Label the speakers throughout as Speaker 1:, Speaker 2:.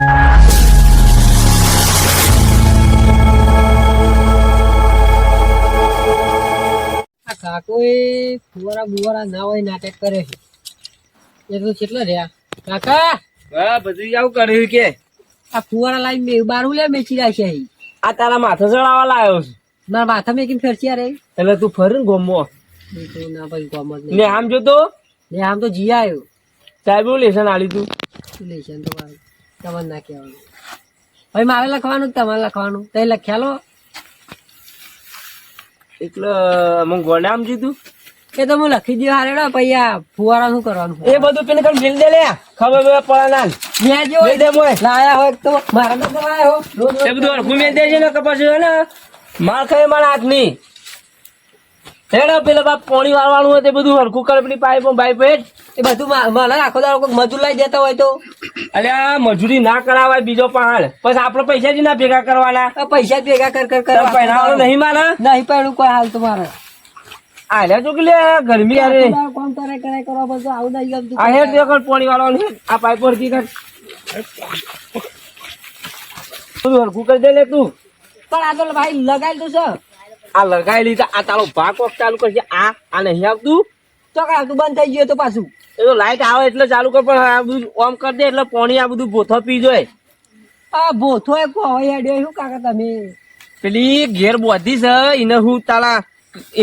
Speaker 1: આ કાકો એ ફુવારા બુવારા ના હોય નાટક કરે છે. એ તો કેટલા રહ્યા? કાકા?
Speaker 2: હા બધું આવું કર્યું કે.
Speaker 1: આ ફુવારા લાઈન મે બારું લે મેચી રાખે અહીં.
Speaker 2: આ તારા માથે ચડાવવા લાવ્યો છે.
Speaker 1: મારા માથા મેં કેમ ફેરચ્યા રે?
Speaker 2: એટલે તું ફરી ગોમો.
Speaker 1: ના ભાઈ ગોમો
Speaker 2: ને આમ જોતો?
Speaker 1: ને આમ તો જી આવ્યો
Speaker 2: સાહેબ લેસન આલી તું?
Speaker 1: લેશન તો મારે. તમારે ના કહેવાનું. ભાઈ મારે લખવાનું તમારે લખવાનું. તે લખ્યા લો.
Speaker 2: એટલે અમુક ગોડા આમ જીતું?
Speaker 1: એ તો હું લખી દઉં હારે પછી આ ફુવારા શું કરવાનું
Speaker 2: એ બધું પેલે કઈ મિલ દે લે. ખબર પડે પડાના
Speaker 1: મેં જો
Speaker 2: દે મોય.
Speaker 1: લાયા હોય તો. મારા તો લાયા હો.
Speaker 2: એ બધું હરખું મેં દેજે ને કપાસ ને. માર ખાય મારા હાથની હેડો પેલા બાપ પોણી વાળવાનું હોય તે બધું હરખું કરે પેલી પાઇપ હેડ
Speaker 1: એ બધું મને આખો દાડો કોઈ મજૂર લઈ દેતા હોય તો?
Speaker 2: અરે આ મજૂરી ના કરાવાય બીજો પહાડ. પછી આપડે પૈસા જ ના ભેગા કરવાના?
Speaker 1: પૈસા ભેગા કર કર કર
Speaker 2: તારે પહેરાવાનું નહીં મારે?
Speaker 1: નહીં પહેરું કોઈ હાલ તો મારે.
Speaker 2: આલ્યા જો કે લે ગરમી
Speaker 1: આરે કોણ કરે કરે કરવા બધું આવું નહીં ગમતું.
Speaker 2: આ હેડ દેખો પોણી વાળવાનું. આ પાઇપ હરખી કર. તું હરખું કરી દે લે તું.
Speaker 1: પણ આ તો ભાઈ લગાઈ તો છે.
Speaker 2: આ લગાવી લીધા. આ તારો ભાગ વખત ચાલુ કરશે આ આ નહીં આવતું
Speaker 1: ચોકડા તું બંધ થઈ ગયો તો પાછું.
Speaker 2: એ તો લાઈટ આવે એટલે ચાલુ કર પણ આ બધું ઓમ કરી દે એટલે પોણી આ બધું બોથો પી જોય.
Speaker 1: આ ભોથો એ કોઈ અડ્યો શું કાકા તમે?
Speaker 2: પેલી ઘેર બોધી છે એને હું તારા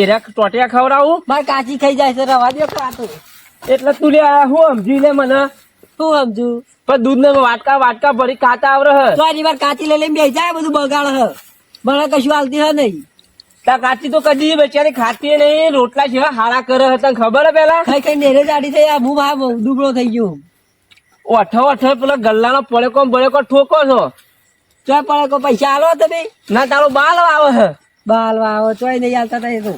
Speaker 2: એરા ટોટિયા ખવડાવું.
Speaker 1: મારે કાચી ખાઈ જાય છે રવા દે કાતો
Speaker 2: એટલે તું લે હું સમજી લે મને.
Speaker 1: શું સમજુ?
Speaker 2: પણ દૂધ ને વાટકા વાટકા ભરી ખાતા આવડે સોરી
Speaker 1: તો વાર કાચી લઈ લઈને બેસી જાય બધું બગાડ હ. મને કશું હાલતી હ નહીં.
Speaker 2: તા કાચી તો કદી બેચારી ખાતી નહીં રોટલા જેવા હારા કરે હતા ખબર હે પેલા?
Speaker 1: કઈ કઈ નેરે જાડી થઈ આ હું ભાવ દુબળો થઈ ગયો.
Speaker 2: ઓઠો ઓઠો પેલા ગલ્લાનો પડેકો ને બળેકો ઠોકો છો?
Speaker 1: ચોય પડે કોઈ પૈસા આલો તમે
Speaker 2: ના તારો બાલ આવે હે
Speaker 1: બાલ વાવો ચોય નહીં હાલતા તા. એ તો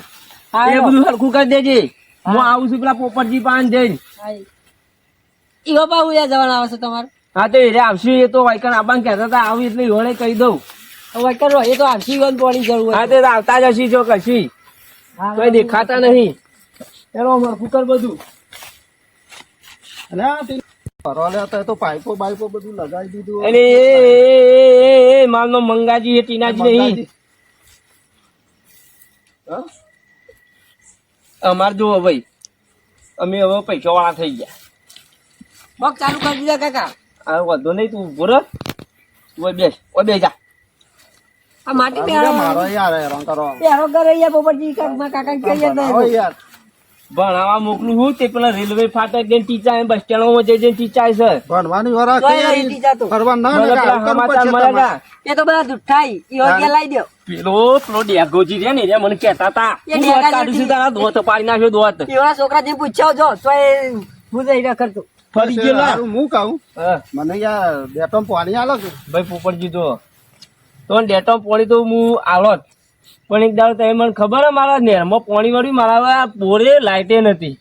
Speaker 2: એ બધું સરખું કરી દેજે. હું. આવું છું પેલા પોપટજી પાન જઈને.
Speaker 1: ઈવો પાછું યા જવાનું આવે છે તમારે.
Speaker 2: હા તો એ આવશે એ તો વાયકણ આબાન કહેતા હતા આવું એટલે યોળે કહી દઉં.
Speaker 1: કરો એ તો ઈવન પોણી જરૂર
Speaker 2: હા તે તો આવતા જ હશી જો કશી. કોઈ દેખાતા નહીં. એનો મરખું કર બધું.
Speaker 3: અને તો પાઇપો બધું લગાવી દીધું
Speaker 2: અરે એ એ મંગાજી એ ટીનાજી નહીં. અમાર જો ભાઈ અમે હવે પૈસા વાળા થઈ ગયા.
Speaker 1: બક ચાલુ કરી દીધા કાકા.
Speaker 2: આ વધુ નહીં તું ઊભો રહે. તું ઓય બેસ ઓય બે જા.
Speaker 1: આ માટી
Speaker 3: આ મારો યાર હેરાન કરો.
Speaker 1: બેહાડો કરે યાર પોપટજી કાકા કાકા કહીએ તો
Speaker 3: યાર.
Speaker 2: ભણાવવા મોકલું હું? તે પેલા રેલવે ફાટક જઈને ટીચા બસ સ્ટેન્ડમાં જઈ જઈને ટીચા છે.
Speaker 3: ભણવાની વરા. ફરવા ના ને
Speaker 2: સમાચાર. હતા.
Speaker 1: એ તો બધા દુઠાઈ ઈવો ત્યાં લાવી દો.
Speaker 2: પેલો પેલો ડેગોજી રે ને એ મને કહેતા હતા
Speaker 1: એ ડેગા
Speaker 2: કાઢું છું તારા દોત પાડી નાખ્યો દોત.
Speaker 1: એવા છોકરા જે પૂછ્યો જો તો એ હું જઈ રહ્યા કરતો.
Speaker 2: ફરી ગયો
Speaker 3: હું કહું. મને યાર બેટો પાણી આલો
Speaker 2: ભાઈ પોપટજી તો તો ડેટો પોણી તો હું આલોત પણ એક દાડો તમે મને ખબર હે મારા નેરમાં પોણી વળ્યું મારા બોરે લાઇટે નથી.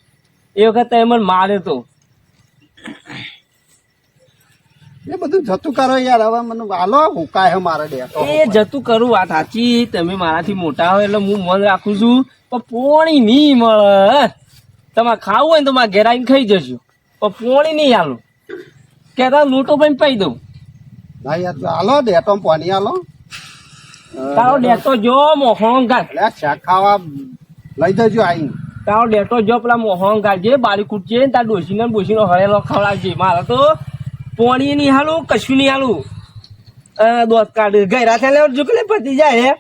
Speaker 2: એ વખત તમે મને માર્યો તો.
Speaker 3: એ બધું જતું કરો યાર. હવે મને હાલો હુકાય હે મારે ડેટો
Speaker 2: એ જતું કરું વાત સાચી. તમે મારાથી મોટા હોય એટલે હું મન રાખું છું. પણ પોણી નહીં મળે. તમારે ખાવું હોય ને તો મારે ઘેર આવીને ખાઈ જજો. પણ પોણી નહીં આલું. કહેતા લોટો પણ પાઈ દઉં.
Speaker 3: ના યાર હાલો ડેટો પાણી આલો.
Speaker 2: તારો ડેટો જો
Speaker 3: મોહંગા શાક ખાવા લઈ જજો આઈ
Speaker 2: તારો ડેટો જો પેલા મોહન જે બારી કૂટજે તાર ડોસીને ડોસીનો હળેલો ખવડાવજે. મારે તો પોણી નહીં હાલું કશું નહીં હાલું. દોત કાઢ. ગયરા થયા લેવર જુકલે પતી જાય હે.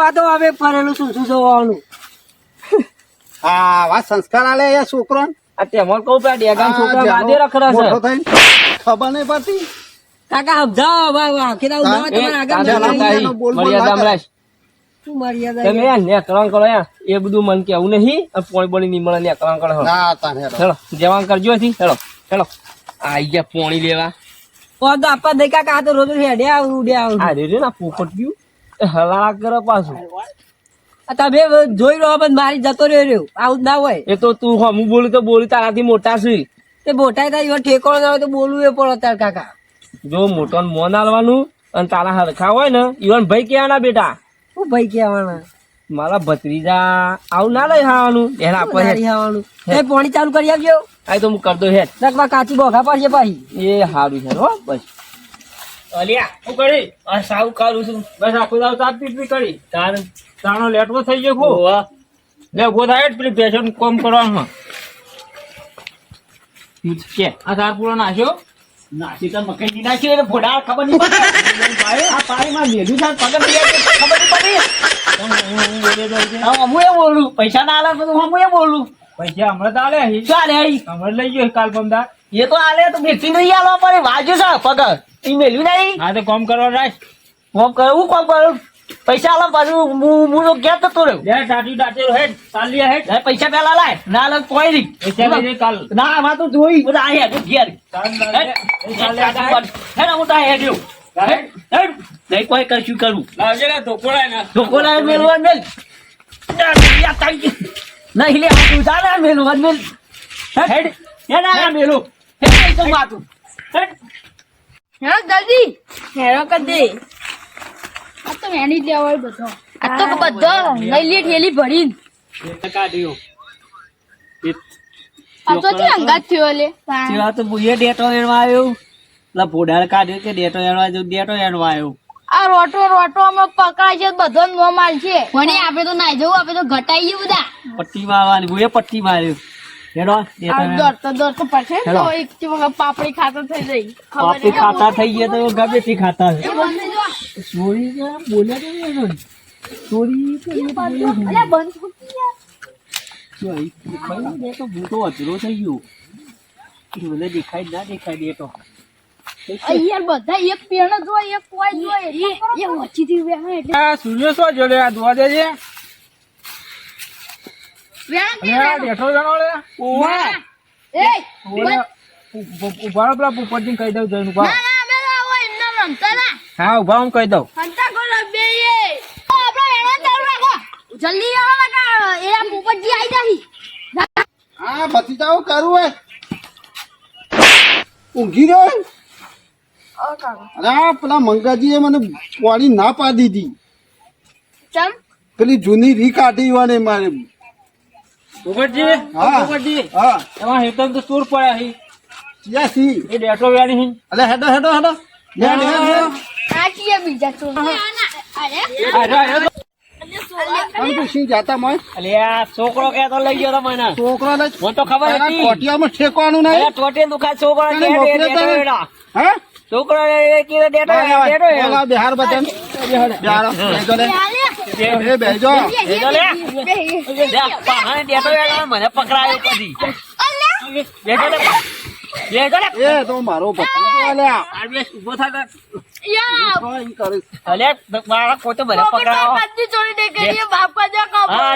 Speaker 1: આ તો હવે ફરેલું શું શું જોવાનું.
Speaker 3: હા વાત સંસ્કાર આલે યાર છોકરો
Speaker 2: આ તેમાં કહું પેલા ડેગામ છોકરા બાદે રખડા છે.
Speaker 3: ખબર નહીં પડતી?
Speaker 1: કાકા સમજાવો રાત ઊભા
Speaker 2: એ,
Speaker 1: તમારા આગળ
Speaker 3: ના.
Speaker 1: શું મર્યાદા
Speaker 2: તમે કરો એ બધું મન કેવું નહીં? આ પોણી બોણી નહીં મળે નેકળાં કરો હેડો.
Speaker 3: ના તાને હેરો.
Speaker 2: જવાન કરજો હથી હેડો હેડો. આઈ ગયા પોણી લેવા.
Speaker 1: તો આપવા દઈ કાકા તો રોજ હેડે આવું ઉડે આવું.
Speaker 2: આ રે ના પોપટ ગયું. હલાળા કરે પાછું.
Speaker 1: તમે જોઈ રહ્યો પણ મારી જતો રહ્યો રહ્યો. આવું જ ના હોય.
Speaker 2: એ તો તું હમું બોલું તો બોલું તારાથી મોટા છું.
Speaker 1: તે મોટા થાય ઠેકો ઠેકોણો ના હોય તો બોલવું એ પણ તાર કાકા.
Speaker 2: જો મોટો ને મોન આલવાનું અને તારા હરખા હોય ને ઈવન ભાઈ કહેવાના બેટા?
Speaker 1: શું ભાઈ કહેવાના
Speaker 2: મારા ભત્રીજા આવું ના લઈ ખાવાનું એના આપણે
Speaker 1: ખાવાનું એ પાણી ચાલુ કરી આવજો
Speaker 2: આ તો હું કરતો હેડ
Speaker 1: નકમાં કાચી બોખા પડશે પાછી.
Speaker 2: એ સારું છે હો બસ. અલ્યા શું કરી? આ સાવ કરું છું. બસ આખું દાવ તાપ પીપી કરી. તાર તાણો લેટવો થઈ ગયો ખો. લે ઊભો થાય જ પેલી પેશન કોમ કરવાનું. કે આ તાર પૂરો નાખ્યો
Speaker 3: નાસી તો મકાઈ નાખી એટલે ભોડા ખબર નહીં પડે. આ પાણીમાં મેલું છે પગર ખબર નહીં પડી. હું એ બોલું પૈસા ના આલે તો હું એ બોલું.
Speaker 2: પૈસા હમણાં તો આલે હી.
Speaker 3: ચાલે.
Speaker 2: હમણાં લઈ ગયો કાલ પમદાર.
Speaker 3: એ તો આલે તો બેસી નહીં આલવા પડે વાજ્યો છે પગર એ મેલ્યું નહીં?
Speaker 2: હા તો કોમ કરવા રાખ.
Speaker 3: હું કરું કોમ કરું. પૈસા આલો પાછું હું હું તો ઘેર જતો રહ્યો.
Speaker 2: લે ટાટી ટાટી હેડ ચાલી હેડ.
Speaker 3: લે, પૈસા પેલા લાય. ના લે કોઈ નહીં.
Speaker 2: પૈસા લઈ જાય કાલ.
Speaker 3: ના આમાં તો જોઈ. બધા આ ઘેર.
Speaker 2: હે.
Speaker 3: હેડ, હું તો.
Speaker 2: હેડ.
Speaker 3: નહીં કોઈ કશું કરું.
Speaker 2: લાવજે ને.
Speaker 3: મેલવા મેલ. નહીં લે આ તું જાને મેલવા મેલ. હેડ. હેડ. ના મેલું. હે તો માતું હેડ.
Speaker 4: હેરો જલ્દી હેરો કર દે આ તો એની જ લેવાય બધો. આ તો બધો. લઈ લે ઠેલી ભરીને.
Speaker 2: કાઢ્યો.
Speaker 4: આ તો છે અંગાત થયો લે.
Speaker 3: જેવા તો બુયે ડેટો એણવા આવ્યો. લા ભોડાળ કાઢ્યો કે ડેટો એણવા જો ડેટો એણવા આવ્યો.
Speaker 4: આ રોટો રોટો અમે પકડાય છે બધો નો માલ છે. પણ આપણે તો ના જવું આપણે તો ઘટાઈ ગયું બધા.
Speaker 3: પટ્ટી મારવાની બુયે પટ્ટી માર્યો. હેડો ડેટો
Speaker 4: આ
Speaker 3: એણવા.
Speaker 4: દોડતો દોડતો પડશે તો એક વખત પાપડી ખાતો થઈ જઈ
Speaker 3: પાપડી ખાતા થઈ ગયા તો ગમે તે ખાતા છે
Speaker 4: એ બંધ થઈ જવા.
Speaker 3: ચોરી કે બોલ્યા તો નહીં ચોરી કે એ બોલ્યા નહીં.
Speaker 4: અલ્યા બંધ થઈ ગયું યાર.
Speaker 3: ચોરી ભાઈ ને તો હું તો અધરો થઈ ગયો મને દેખાય ના દેખાય દે
Speaker 4: તો યાર બધા એક પેણ એક કોઈ જ હોય એ વચ્ચે થી એટલે
Speaker 2: સૂર્ય શું જોડે આ ધોવા દેજે બેઠો જણો લે.
Speaker 4: એ
Speaker 2: ઊભા. પેલા પોપટજીને કહી દઉં જઈને
Speaker 4: ઊભા.
Speaker 2: હા ઊભા હું કહી દઉં.
Speaker 4: એ આપણે વેણ ચાલુ રાખો. જલ્દી આવો એ પોપટજી આવી જાહી.
Speaker 5: હા ભતીજાઓ કરું હે ઊંઘી રહ્યો અરે પેલા મંગાજીએ મને પાણી ના પાડી દીધી. પેલી જૂની રી કાઢી વાને મારે.
Speaker 2: પોપટજી
Speaker 5: હા.
Speaker 2: પોપટજી
Speaker 5: હા.
Speaker 2: એમાં હેતન તો ચોર પડ્યા છે
Speaker 5: ક્યાં સી.
Speaker 2: એ ડેટો વેણી છે
Speaker 5: અલે હેડો હેડો હેડો. લે, લે, લે.
Speaker 4: આ કીએ બીજા તો. અરે
Speaker 2: આ
Speaker 3: છોકરો લઈ ગયો તો મને
Speaker 5: છોકરા ને
Speaker 3: મને તો ખબર હતી.
Speaker 5: ઠેકવાનું
Speaker 3: અરે
Speaker 5: નહીં
Speaker 3: ટોટે દુખા છોકરો.
Speaker 5: હા?
Speaker 3: છોકરો
Speaker 5: બિહાર બિહાર. એ બેજો.
Speaker 3: બેજો લે. લે, પહાણે ડેટો મને પકડાયો પછી. બેજો લે. બેજો લે.
Speaker 5: એ તો મારો ભત્રીજો અલ્યા.
Speaker 3: આ બે ઊભો થા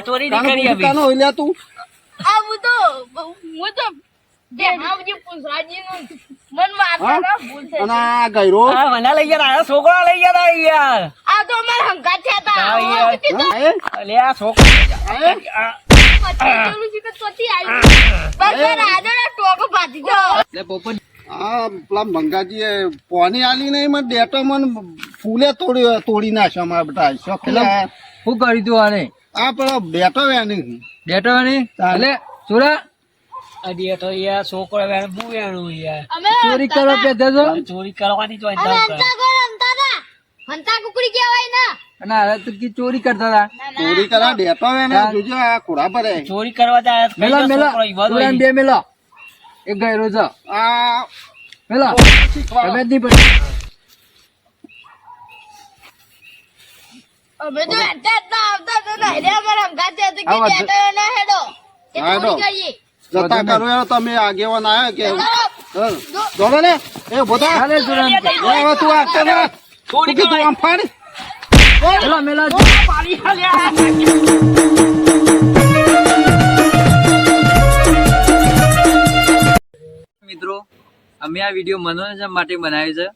Speaker 4: ચોરી
Speaker 3: નીકળી
Speaker 5: તું.
Speaker 4: આ હું તો હું તો
Speaker 3: છોકરો લઈ ગયા યાર
Speaker 4: આ તો અમાર છે
Speaker 3: છોકરો
Speaker 5: મંગાજીએ પોની આલી નહીં મને ડેટો મને ફૂલે તોડી તોડી નાખ્યો અમારા બધા.
Speaker 2: શું કરી તું આને?
Speaker 5: આ પેલો બેટો વેની
Speaker 2: બેટો વેની એટલે ચોરા
Speaker 3: અડી તો યાર છોકરો વેણ બુ વેણું યાર?
Speaker 2: ચોરી કરવા
Speaker 3: ચોરી કરવાની તો
Speaker 4: અમે
Speaker 3: અંદાજ
Speaker 4: હંતા કો રમતા કુકડી કહેવાય ના.
Speaker 2: અને હવે તો કી ચોરી કરતા હતા.
Speaker 5: ચોરી જોજો આ
Speaker 3: કરવા જાય
Speaker 2: મેલા. બે મેલા. એક ગયરો છે.
Speaker 5: આ
Speaker 2: મેલા. તમે જ નહીં
Speaker 4: અમે તો હંતા આવતા તો નહીં રે અમાર હંગાત તે તો કે
Speaker 5: આ
Speaker 4: ને
Speaker 5: હા, હેડો.
Speaker 4: ચોરી કરીએ.
Speaker 5: જતા કરો યાર તમે આગેવાન આવ્યા કે દોડો ને? એ બધા
Speaker 2: હાલે ચોરા
Speaker 5: હવે તું આગતો ને તું કીધું આમ ફાડ.
Speaker 2: મેલા મેલા
Speaker 3: પાડી
Speaker 6: મિત્રો અમે આ વીડિયો મનોરંજન માટે બનાવ્યો છે.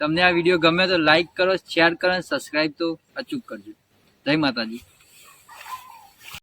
Speaker 6: તમને આ વીડિયો ગમે તો લાઈક કરો શેર કરો અને સબસ્ક્રાઈબ તો અચૂક કરજો. જય માતાજી.